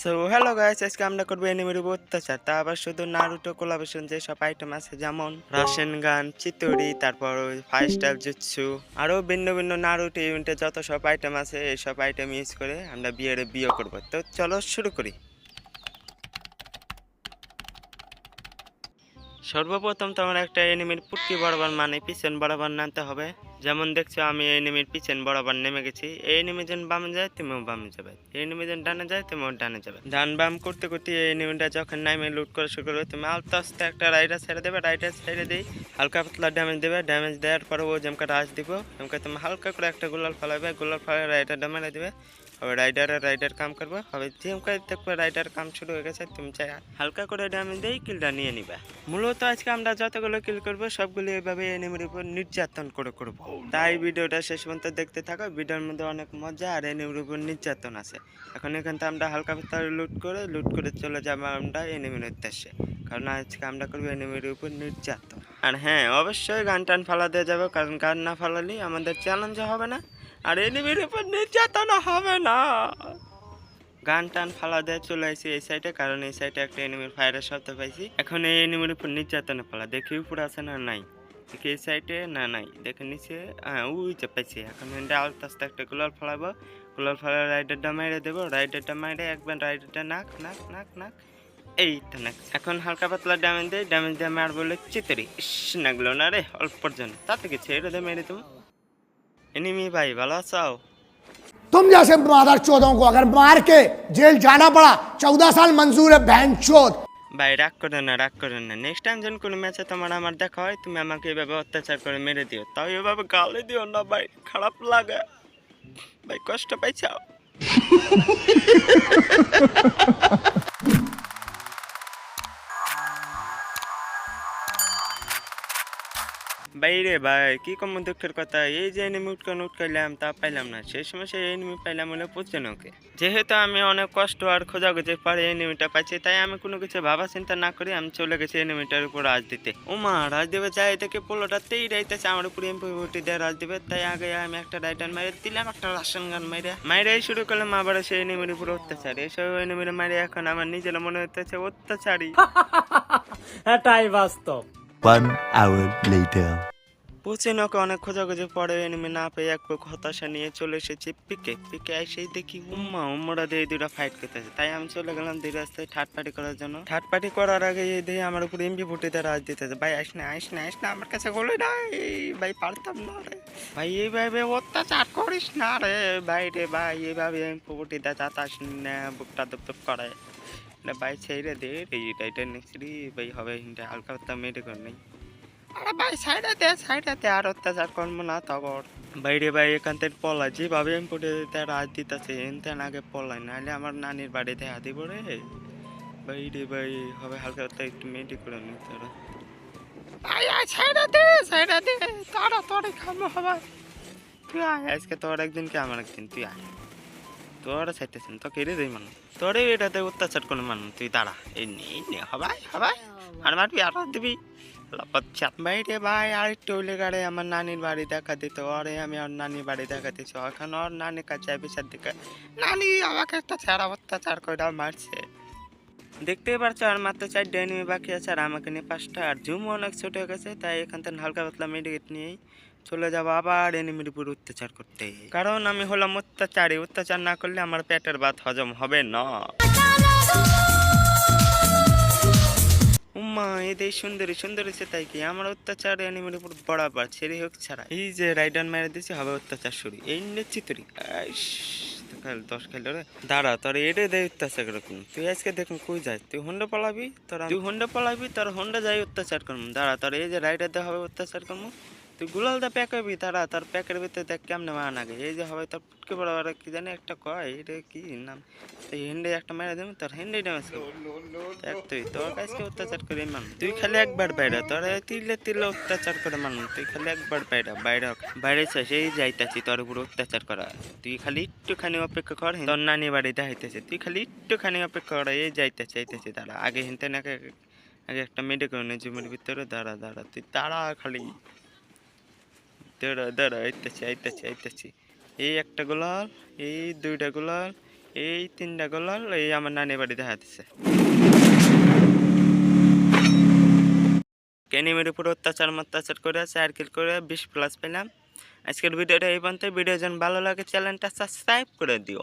So hello guys আজকে আমরা করব এনিমির উপর অত্যাচার। তা আবার শুধু নারুটো কোলাবেশন যে সব আইটেম আছে, যেমন রাশেন গান চিতরি তারপর ফাইভ স্টার জুৎসু আরও ভিন্ন ভিন্ন নারুটো ইভেন্টে যত সব আইটেম আছে, এই সব আইটেম ইউজ করে আমরা বিয়ের বিয়ে করব। তো চলো শুরু করি। সর্বপ্রথম তোমার একটা এনিমির পুটকি বরাবর মানে পিছন বরাবর নামতে হবে। যেমন দেখছ, আমি এই এনিমির পিছন বরাবর নেমে গেছি। এই এনিমি যখন বামে যায়, তুমিও বামে যাবে। এই এনিমি যখন ডানে যায়, তুমিও ডানে যাবে। ডান বাম করতে করতে এই এনিমিটা যখন নামে, লুট করে শুরু করবে, তুমি আস্তে আস্তে একটা রাইডার ছেড়ে দেবে রাইডার ছেড়ে দিই হালকা পাতলা ড্যামেজ দেবে। ড্যামেজ দেওয়ার পরে ও যেমকা রাজ দিব যেমকা তুমি হালকা করে একটা গোলাল ফেলাবে গোলাল ফেলে রাইডার ড্যামেজ দেবে। হবে রাইডার রাইডার কাম করবে, হবে যেমকা দেখবে রাইডার কাম শুরু হয়ে গেছে, তুমি চাই হালকা করে ড্যামেজ দিয়ে কিলটা নিয়ে নিবে। মূলত আজকে আমরা যতগুলো কিল করব সবগুলো এভাবে এনিমির উপর নির্যাতন করে করব। তাই ভিডিওটা শেষ পর্যন্ত দেখতে থাকো ভিডিওর মধ্যে অনেক মজা আর এনিমির উপর নির্যাতন আছে। এখন এখান থেকে আমরা হালকা পাতলা লুট করে লুট করে চলে যাব আমরা এনিমির উদ্দেশ্যে। কারণ আজকে আমরা করব এনিমির উপর নির্যাতন। আর হ্যাঁ অবশ্যই গান টান ফালা দেওয়া যাবে কারণ গান না ফালালে আমাদের চ্যালেঞ্জ হবে না। আর এনিমির উপর নির্যাতন হবে না। গান টান ফালা দিয়ে চলে আসি এই সাইডে কারণ এই সাইডে একটা এনিমির ফায়ারের শব্দ পাইছি। এখন এই এনিমির উপর নির্যাতনে ফালা দেখি উপরে আছে না নাই? দেখি এই সাইডে না নাই? দেখে নিচে হ্যাঁ উই যে পাইছি। এখন এন্ডে আস্তে আস্তে একটা গুলাল ফলাবো। গুলাল ফলা রাইডারটা মাইরে দেবো। রাইডারটা মাইরে একবার রাইডারটা নাক নাক নাক নাক। এই তো নাক। এখন হালকা পাতলা ড্যামেজ দেয় ড্যামেজ দিয়ে মার বলে চিতরি ইস নাগলো না রে, অল্প পর্যন্ত। তাতে কি ছেড়ে দে মেরে তুমি এনিমি ভাই, ভালো আছো? तुम जैसे मादर चौधों को अगर मार के जेल जाना पड़ा चौदह साल मंजूर है बहन चौथ ভাই রাগ করে না রাগ করে না নেক্সট টাইম যখন কোনো ম্যাচে তোমার আমার দেখা হয় তুমি আমাকে এভাবে অত্যাচার করে মেরে দিও তাও এভাবে গালি দিও না ভাই খারাপ লাগে ভাই কষ্ট পাইছাও ভাই রে ভাই, কি কম দুঃখের কথা? এই যে এনিমি উটকান উটকাইলাম তা পাইলাম না। সেই সময় সেই এনিমি পাইলাম হলে পুচনকে যেহেতু আমি অনেক কষ্ট আর খোঁজাখুঁজি পরে এনিমিটা পাইছি, তাই আমি কোনো কিছু ভাবা চিন্তা না করে আমি চলে গেছি এনিমিটার উপর রাজ দিতে। ও মা রাজ দেবে যাই থেকে পোলোটাতেই রাইতেছে, আমার উপরে এমপি দিয়ে রাজ দেবে। তাই আগে আমি একটা রাইটার মেরে দিলাম, একটা রাশন গান মেরে মাইরে শুরু করলাম, আবার সেই এনিমির উপর অত্যাচার। এসব এনিমির মারে এখন আমার নিজের মনে হতেছে অত্যাচারী। এটাই বাস্তব। One hour অনেক খোঁজাখুঁজি পরে এনিমি না পেয়ে এক বুক হতাশা নিয়ে চলে এসেছি পিকে। পিকে এসেই দেখি, উম্মা, উম্মরা দিয়ে দুটা ফাইট করতেছে। তাই আমি চলে গেলাম দুই রাস্তায় ঠাট পাটি করার জন্য। ঠাট পাটি করার আগে এই দিয়ে আমার উপর এমপি ফুটিতে রাজ দিতেছে। ভাই আস না আস না আস না, আমার কাছে বলে না ভাই, পারতাম না রে। ভাই, এইভাবে অত্যাচার করিস না রে। ভাই রে ভাই, এইভাবে এমপি ফুটিতে যাতাস না বুকটা দুপ করে। না ভাই ছেড়ে দে, রে, এটা নেক্সট রে ভাই হবে হিন্টা হালকা হালকা মেরে কর নেই। আরে ভাই সাইডে দে সাইডে দে, আর অত্যাচার করব না তখন বাইরে ভাই এখান থেকে পলাই যেভাবে আমি পড়ে দিতে রাজ দিতেছে এনতেন আগে পলাই নাহলে আমার নানির বাড়িতে হাতি পড়ে বাইরে ভাই হবে হালকা হালকা একটু মেডি করে নিতে হবে ভাই আয় সাইডে দে সাইডে দে, তারা তোরে খাব হবে। তুই আয়, আজকে তোর একদিন কি আমার একদিন, তুই আয়। তোরা চাইতেছেন তো কেড়ে দেই মানুষ। তোরে এটাতে অত্যাচার করে মানুষ, তুই দাঁড়া, এই নে এই নে হবাই হবাই আর মারবি, আর দিবি। লাপাচ্ছাত বাইরে ভাই আর একটু গাড়ি আমার নানির বাড়ি দেখা দিত। ওরে আমি ওর নানির বাড়ি দেখা দিচ্ছি এখন ওর নানির কাছে বিচার দিকে নানি আমাকে একটা ছাড়া অত্যাচার করে মারছে। দেখতেই পারছ, আর মাত্র চারটে এনিমি বাকি আছে, আর আমাকে নিয়ে পাঁচটা। আর জুম অনেক ছোট গেছে, তাই এখান থেকে হালকা পাতলা মেডিকেট নিয়েই চলে যাব আবার এনিমির উপর অত্যাচার করতে। কারণ আমি হলাম অত্যাচারী, অত্যাচার না করলে আমার পেটের ভাত হজম হবে না। উম্মা এদের সুন্দরী সুন্দরী সে তাই কি? আমার অত্যাচার অ্যানিমের উপর বরাবর ছেড়ে হোক ছাড়া। এই যে রাইডার মেরে দিছি হবে অত্যাচার শুরু। এই নিচ্ছি তুই দশ খেলো রে। দাঁড়া, তোর এটাই দেয় অত্যাচার করুন তুই আজকে দেখুন কই যাস তুই হন্ডা পালাবি? তোর তুই হন্ডা পালাবি, তোর হন্ডা যাই অত্যাচার করব দাঁড়া, তোর এই যে রাইডার দে হবে, অত্যাচার করব তুই গুলাল দা প্যাক হবি তারা তোর প্যাকের ভিতরে দেখ কেমনে মান আগে এই যে হবে তোর ফুটকে বড় বড় কি জানি একটা কয় এটা কি নাম? তুই হেন্ডে একটা মেরে দেবো তোর হেন্ডে ড্যামেজ দেখ তুই তোর কাছে অত্যাচার করে মান তুই খালি একবার বাইরে তোর তিলে তিলে অত্যাচার করে মান তুই খালি একবার বাইরে বাইরে বাইরে সেই যাইতাছি তোর উপর অত্যাচার করা। তুই খালি একটুখানি অপেক্ষা কর তোর নানি বাড়ি দেখাইতেছে তুই খালি একটুখানি অপেক্ষা কর এই যাইতেছে যাইতেছে তারা আগে হিনতে নাকি আগে একটা মেডিকেল করে নে জমির ভিতরে দাঁড়া দাঁড়া। তুই তারা খালি। দাঁড়া দাঁড়া, আইতেছি আইতেছি আইতেছি। এই একটা গোলাল, এই দুইটা গোলাল, এই তিনটা গোলাল, এই আমার নানি বাড়ি দেখা দিচ্ছে কেনিমের উপর অত্যাচার মত্যাচার করে সার্কেল করে বিশ প্লাস পেলাম। আজকের ভিডিওটা এই পর্যন্ত ভিডিও যেন ভালো লাগে চ্যানেলটা সাবস্ক্রাইব করে দিও।